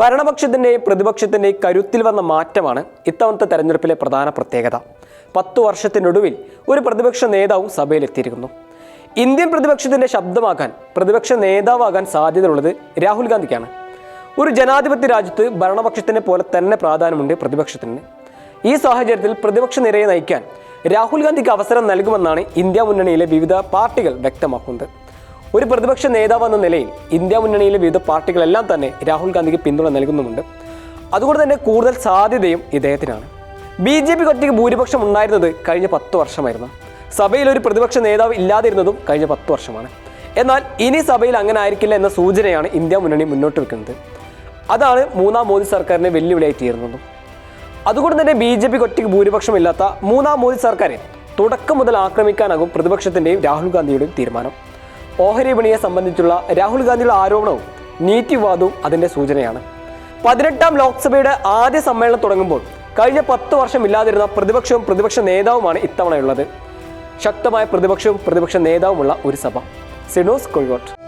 ഭരണപക്ഷത്തിന്റെയും പ്രതിപക്ഷത്തിന്റെയും കരുത്തിൽ വന്ന മാറ്റമാണ് ഇത്തവണത്തെ തെരഞ്ഞെടുപ്പിലെ പ്രധാന പ്രത്യേകത. പത്തു വർഷത്തിനൊടുവിൽ ഒരു പ്രതിപക്ഷ നേതാവും സഭയിലെത്തിയിരിക്കുന്നു ഇന്ത്യൻ പ്രതിപക്ഷത്തിന്റെ ശബ്ദമാക്കാൻ പ്രതിപക്ഷ നേതാവാകാൻ സാധ്യതയുള്ളത് രാഹുൽ ഗാന്ധിക്കാണ്. ഒരു ജനാധിപത്യ രാജ്യത്ത് ഭരണപക്ഷത്തിനെ പോലെ തന്നെ പ്രാധാന്യമുണ്ട് പ്രതിപക്ഷത്തിന്. ഈ സാഹചര്യത്തിൽ പ്രതിപക്ഷ നിരയെ നയിക്കാൻ രാഹുൽ ഗാന്ധിക്ക് അവസരം നൽകുമെന്നാണ് ഇന്ത്യ മുന്നണിയിലെ വിവിധ പാർട്ടികൾ വ്യക്തമാക്കുന്നത്. ഒരു പ്രതിപക്ഷ നേതാവ് എന്ന നിലയിൽ ഇന്ത്യ മുന്നണിയിലെ വിവിധ പാർട്ടികളെല്ലാം തന്നെ രാഹുൽ ഗാന്ധിക്ക് പിന്തുണ നൽകുന്നുമുണ്ട്. അതുകൊണ്ട് തന്നെ കൂടുതൽ സാധ്യതയും ഇദ്ദേഹത്തിനാണ്. ബി ജെ പിക്ക് ഒറ്റയ്ക്ക് ഭൂരിപക്ഷം ഉണ്ടായിരുന്നത് കഴിഞ്ഞ പത്ത് വർഷമായിരുന്നു. സഭയിൽ ഒരു പ്രതിപക്ഷ നേതാവ് ഇല്ലാതിരുന്നതും കഴിഞ്ഞ പത്ത് വർഷമാണ്. എന്നാൽ ഇനി സഭയിൽ അങ്ങനെ ആയിരിക്കില്ല എന്ന സൂചനയാണ് ഇന്ത്യ മുന്നണി മുന്നോട്ട് വെക്കുന്നത്. അതാണ് മൂന്നാം മോദി സർക്കാരിനെ വെല്ലുവിളിയായി തീരുന്നതും അതുകൊണ്ട് തന്നെ ബി ജെ പിക്ക് ഒറ്റയ്ക്ക് ഭൂരിപക്ഷമില്ലാത്ത മൂന്നാം മോദി സർക്കാരെ തുടക്കം മുതൽ ആക്രമിക്കാനാകും പ്രതിപക്ഷത്തിന്റെയും രാഹുൽ ഗാന്ധിയുടെയും തീരുമാനം. ഓഹരി വിപണിയെ സംബന്ധിച്ചുള്ള രാഹുൽ ഗാന്ധിയുടെ ആരോപണവും നീറ്റ് അതിന്റെ സൂചനയാണ്. പതിനെട്ടാം ലോക്സഭയുടെ ആദ്യ സമ്മേളനം തുടങ്ങുമ്പോൾ കഴിഞ്ഞ പത്ത് വർഷം ഇല്ലാതിരുന്ന പ്രതിപക്ഷവും പ്രതിപക്ഷ നേതാവുമാണ് ഇത്തവണയുള്ളത്. ശക്തമായ പ്രതിപക്ഷവും പ്രതിപക്ഷ നേതാവുമുള്ള ഒരു സഭ. സിനോസ് കോഴിക്കോട്ട്